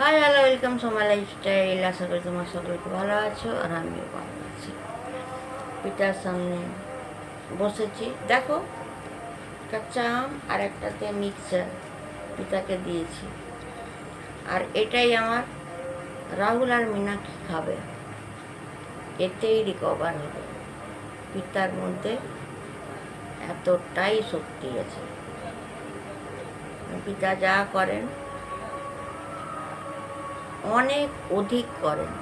Hi hello welcome Soma lifestyle আশা করি তোমার সকলকে ভালো আছো আর আমিও ভালো আছি। পিতার সামনে বসেছি। দেখো, কাঁচা আম আর একটাতে মিক্সচার পিতাকে দিয়েছি। আর এটাই আমার রাহুল আর মীনাক্ষী খাবে। এতেই রিকভার হবে। পিতার মধ্যে এতটাই শক্তি আছে। পিতা যা করেন অনেক অধিক করেন।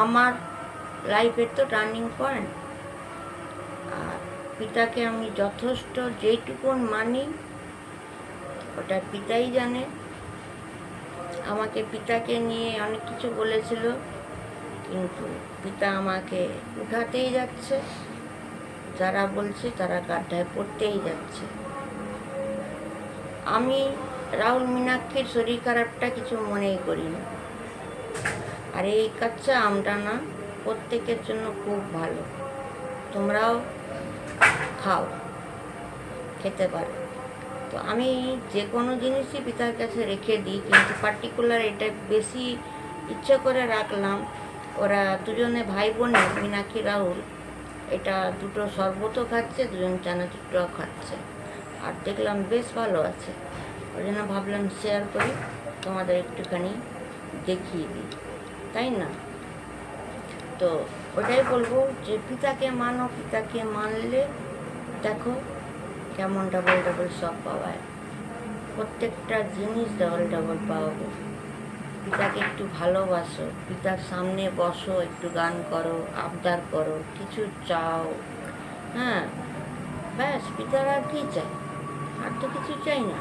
আমার লাইফের তো টার্নিং পয়েন্ট আর পিতাকে আমি যথেষ্ট যেইটুকুন মানি, ওটা পিতাই জানে। আমাকে পিতাকে নিয়ে অনেক কিছু বলেছিল, কিন্তু পিতা আমাকে উঠাতেই যাচ্ছে। যারা বলছে তারা গাড্ডায় পড়তেই যাচ্ছে। আমি রাহুল মীনাক্ষীর শরীর খারাপটা কিছু মনেই করি না আর, এই কাচ্চা আমটা না প্রত্যেকের জন্য খুব ভালো। তোমরাও খাও, খেতে পারো। তো আমি যে কোনো জিনিসই পিতার কাছে রেখে দিই, কিন্তু পার্টিকুলার এটা বেশি ইচ্ছে করে রাখলাম, ওরা দুজনে ভাই বোনে মীনাক্ষী, রাহুল, এটা দুটো শরবতও খাচ্ছে, দুজন চানাচুরটাও খাচ্ছে। আর দেখলাম বেশ ভালো আছে। ওই জন্য ভাবলাম শেয়ার করি, তোমাদের একটুখানি দেখিয়ে দিই। তাই না? তো ওটাই বলব যে পিতাকে মানো, পিতাকে মানলে দেখো কেমন ডাবল ডাবল সব পাওয়ায় প্রত্যেকটা জিনিস ডাবল ডাবল পাওয়াবে পিতাকে একটু ভালোবাসো, পিতার সামনে বসো, একটু গান করো, আবদার করো, কিছু চাও হ্যাঁ ব্যাস, পিতারা কি চাই? আর তো কিছু চাই না।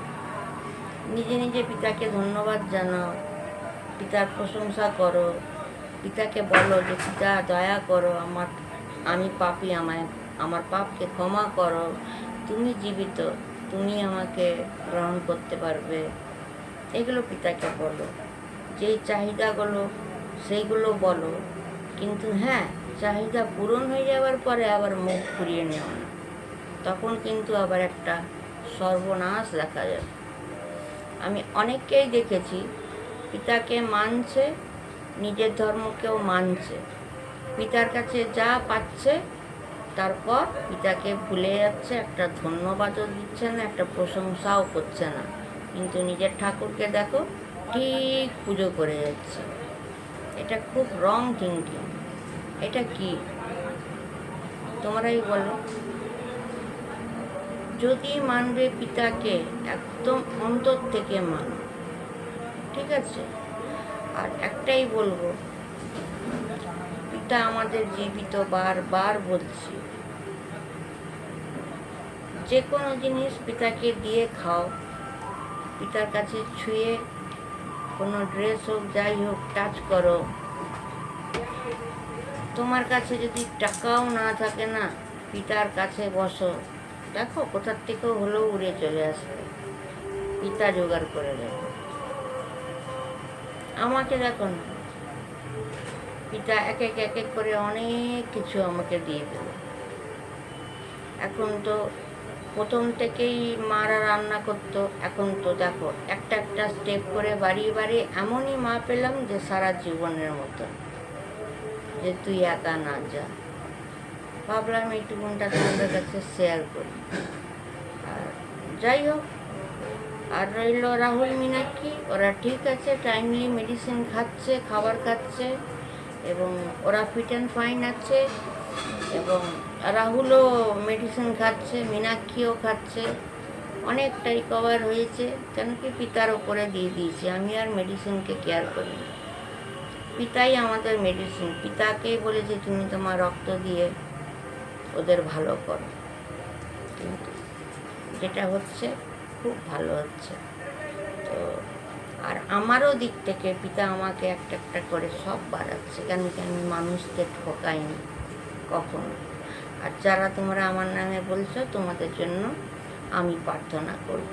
নিজে নিজে পিতাকে ধন্যবাদ জানাও, পিতার প্রশংসা করো, পিতাকে বলো যে, পিতা, দয়া করো আমার, আমি পাপি, আমায়, আমার পাপকে ক্ষমা করো। তুমি জীবিত, তুমি আমাকে গ্রহণ করতে পারবে। এগুলো পিতাকে বলো। যেই চাহিদাগুলো, সেইগুলো বলো। কিন্তু হ্যাঁ চাহিদা পূরণ হয়ে যাওয়ার পরে আবার মুখ ঘুরিয়ে নেওয়া। তখন কিন্তু আবার একটা সর্বনাশ দেখা যাবে আমি অনেককেই দেখেছি, পিতাকে মানছে, নিজের ধর্মকেও মানছে। পিতার কাছে যা পাচ্ছে, তারপর পিতাকে ভুলে যাচ্ছে, একটা ধন্যবাদও দিচ্ছে না, একটা প্রশংসাও করছে না। কিন্তু নিজের ঠাকুরকে দেখো, ঠিক পুজো করে যাচ্ছে। এটা খুব রং থিঙ্কিং এটা কি? তোমরাই বলো। যদি মানবে পিতাকে একদম অন্তর থেকে মানো। ঠিক আছে? আর একটাই বলব, পিতা আমাদের জীবিত বারবার বলছি, যে কোনো জিনিস পিতাকে দিয়ে খাও, পিতার কাছে ছুঁয়ে কোনো ড্রেস হোক, যাই হোক টাচ করো। তোমার কাছে যদি টাকাও না থাকে না, পিতার কাছে বসো। দেখো, কোথার থেকেও হলেও উড়ে চলে আসবে। পিতা জোগাড় করে দেবে আমাকে দেখো পিতা এক এক এক এক করে অনেক কিছু আমাকে দিয়ে দিল। এখন তো প্রথম থেকেই মারা রান্না করতো, এখন তো দেখো, একটা একটা স্টেপ করে বাড়িয়ে বাড়িয়ে এমনই মা পেলাম যে সারা জীবনের মতো, যে তুই একা না যা। ভাবলাম এইটুকুনটা তোমাদের কাছে শেয়ার করি। আর যাই হোক, আর রইল রাহুল মীনাক্ষী। ওরা ঠিক আছে টাইমলি মেডিসিন খাচ্ছে, খাবার খাচ্ছে এবং ওরা ফিট অ্যান্ড ফাইন আছে এবং রাহুলও মেডিসিন খাচ্ছে, মিনাক্ষীও খাচ্ছে। অনেকটাই কভার হয়েছে, কেন কি পিতার ওপরে দিয়ে দিয়েছি। আমি আর মেডিসিনকে কেয়ার করি পিতাই আমাদের মেডিসিন পিতাকেই বলেছে, তুমি তোমার রক্ত দিয়ে ওদের ভালো করো। কিন্তু যেটা হচ্ছে, খুব ভালো হচ্ছে। তো আর আমারও দিক থেকে পিতা আমাকে একটা একটা করে সব বাড়াচ্ছে। কেন কি আমি মানুষকে ঠকাইনি কখনো। আর যারা তোমরা আমার নামে বলছো, তোমাদের জন্য আমি প্রার্থনা করব।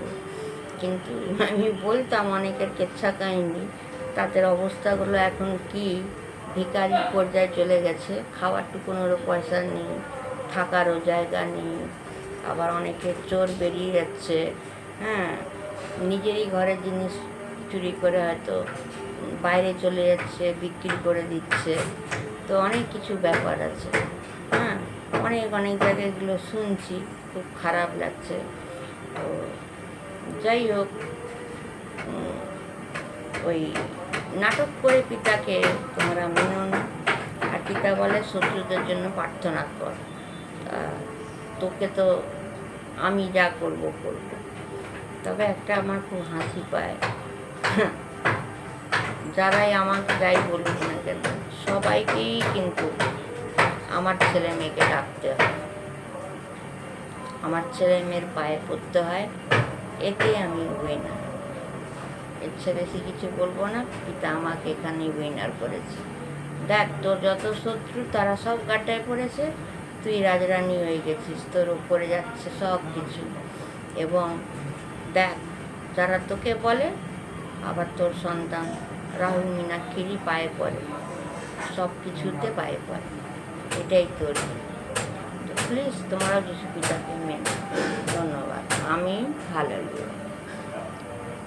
কিন্তু আমি বলতাম, অনেকের কেচ্ছা কাহিনি তাদের অবস্থাগুলো এখন কি? ভিকারি পর্যায়ে চলে গেছে। খাওয়ার টুকুনোরও পয়সা নেই। থাকারও জায়গা নেই। আবার অনেকে চোর বেরিয়ে যাচ্ছে। হ্যাঁ নিজেরই ঘরের জিনিস চুরি করে হয়তো বাইরে চলে যাচ্ছে, বিক্রি করে দিচ্ছে। তো অনেক কিছু ব্যাপার আছে। হ্যাঁ অনেক অনেক জায়গায় এগুলো শুনছি, খুব খারাপ লাগছে। তো যাই হোক ওই নাটক করে পিতাকে তোমরা মেনো না। আর পিতা বলে শত্রুদের জন্য প্রার্থনা কর। তোকে তো আমি যা করব করব। তবে একটা আমার খুব হাসি পায়। যারাই আমাকে যাই বলুক না কেন, সবাইকেই কিন্তু আমার ছেলে মেয়েকে ডাকতে হয়। আমার ছেলে মেয়ের পায়ে পড়তে হয়, এতে আমি উইনার এর বেশি কিছু বলব না, পিতা আমাকে এখানে উইনার করেছে। দেখ, তোর যত শত্রু, তারা সব গাড্ডায় পড়েছে। তুই রাজরানী হয়ে গেছিস, তোর উপরে যাচ্ছে সব কিছু। এবং দেখ, যারা তোকে বলে, আবার তোর সন্তান রাহুল মীনাক্ষীরই পায়ে পড়ে। সব কিছুতে পায়ে পড়ে। এটাই তোর প্লিজ তোমরাও যিশু পিতাকে মেনে। ধন্যবাদ। আমি ভালো